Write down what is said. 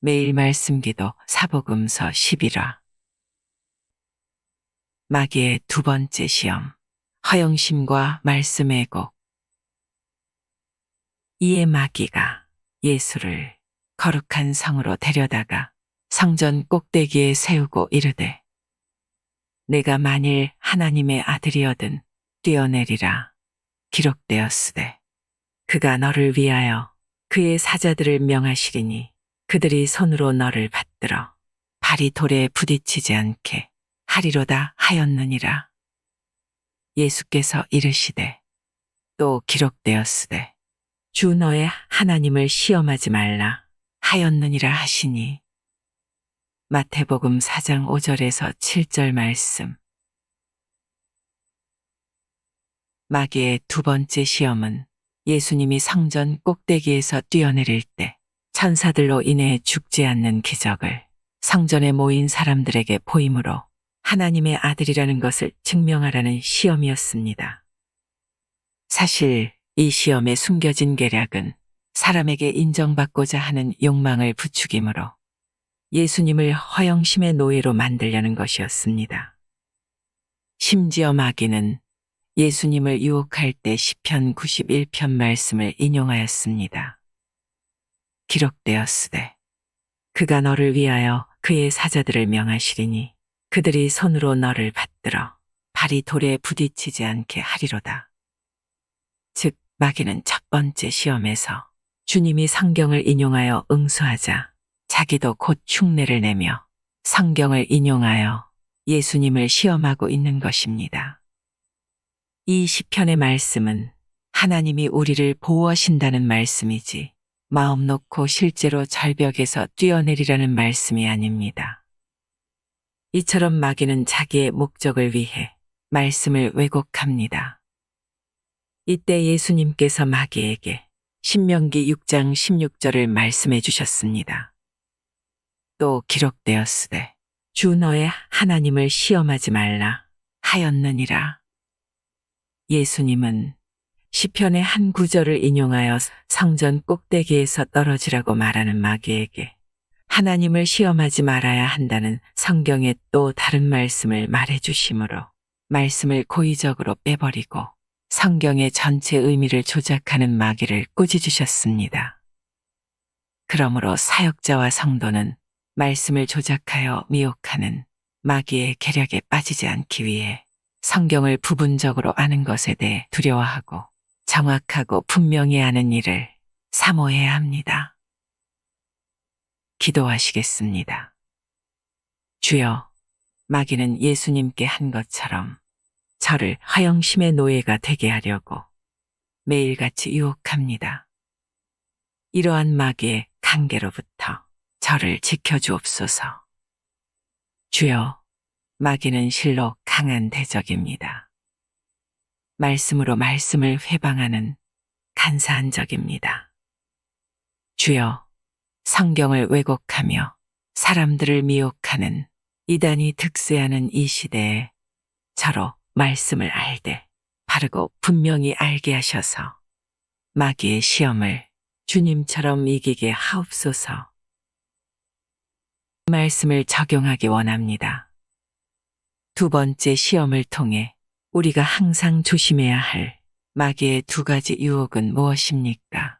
매일 말씀기도 사복음서 11화. 마귀의 두 번째 시험 허영심과 말씀의 곡. 이에 마귀가 예수를 거룩한 성으로 데려다가 성전 꼭대기에 세우고 이르되 내가 만일 하나님의 아들이어든 뛰어내리라 기록되었으되 그가 너를 위하여 그의 사자들을 명하시리니 그들이 손으로 너를 받들어 발이 돌에 부딪히지 않게 하리로다 하였느니라. 예수께서 이르시되 또 기록되었으되 주 너의 하나님을 시험하지 말라 하였느니라 하시니 마태복음 4장 5절에서 7절 말씀 마귀의 두 번째 시험은 예수님이 성전 꼭대기에서 뛰어내릴 때 천사들로 인해 죽지 않는 기적을 성전에 모인 사람들에게 보임으로 하나님의 아들이라는 것을 증명하라는 시험이었습니다. 사실 이 시험에 숨겨진 계략은 사람에게 인정받고자 하는 욕망을 부추기므로 예수님을 허영심의 노예로 만들려는 것이었습니다. 심지어 마귀는 예수님을 유혹할 때 시편 91편 말씀을 인용하였습니다. 기록되었으되 그가 너를 위하여 그의 사자들을 명하시리니 그들이 손으로 너를 받들어 발이 돌에 부딪히지 않게 하리로다. 즉 마귀는 첫 번째 시험에서 주님이 성경을 인용하여 응수하자 자기도 곧 흉내를 내며 성경을 인용하여 예수님을 시험하고 있는 것입니다. 이 시편의 말씀은 하나님이 우리를 보호하신다는 말씀이지 마음 놓고 실제로 절벽에서 뛰어내리라는 말씀이 아닙니다. 이처럼 마귀는 자기의 목적을 위해 말씀을 왜곡합니다. 이때 예수님께서 마귀에게 신명기 6장 16절을 말씀해 주셨습니다. 또 기록되었으되 주 너의 하나님을 시험하지 말라 하였느니라. 예수님은 시편의 한 구절을 인용하여 성전 꼭대기에서 떨어지라고 말하는 마귀에게 하나님을 시험하지 말아야 한다는 성경의 또 다른 말씀을 말해 주심으로 말씀을 고의적으로 빼버리고 성경의 전체 의미를 조작하는 마귀를 꾸짖으셨습니다. 그러므로 사역자와 성도는 말씀을 조작하여 미혹하는 마귀의 계략에 빠지지 않기 위해 성경을 부분적으로 아는 것에 대해 두려워하고 정확하고 분명히 아는 일을 사모해야 합니다. 기도하시겠습니다. 주여, 마귀는 예수님께 한 것처럼 저를 허영심의 노예가 되게 하려고 매일같이 유혹합니다. 이러한 마귀의 관계로부터 저를 지켜주옵소서. 주여, 마귀는 실로 강한 대적입니다. 말씀으로 말씀을 회방하는 간사한 적입니다. 주여, 성경을 왜곡하며 사람들을 미혹하는 이단이 득세하는 이 시대에 저로 말씀을 알되 바르고 분명히 알게 하셔서 마귀의 시험을 주님처럼 이기게 하옵소서. 말씀을 적용하기 원합니다. 두 번째 시험을 통해 우리가 항상 조심해야 할 마귀의 두 가지 유혹은 무엇입니까?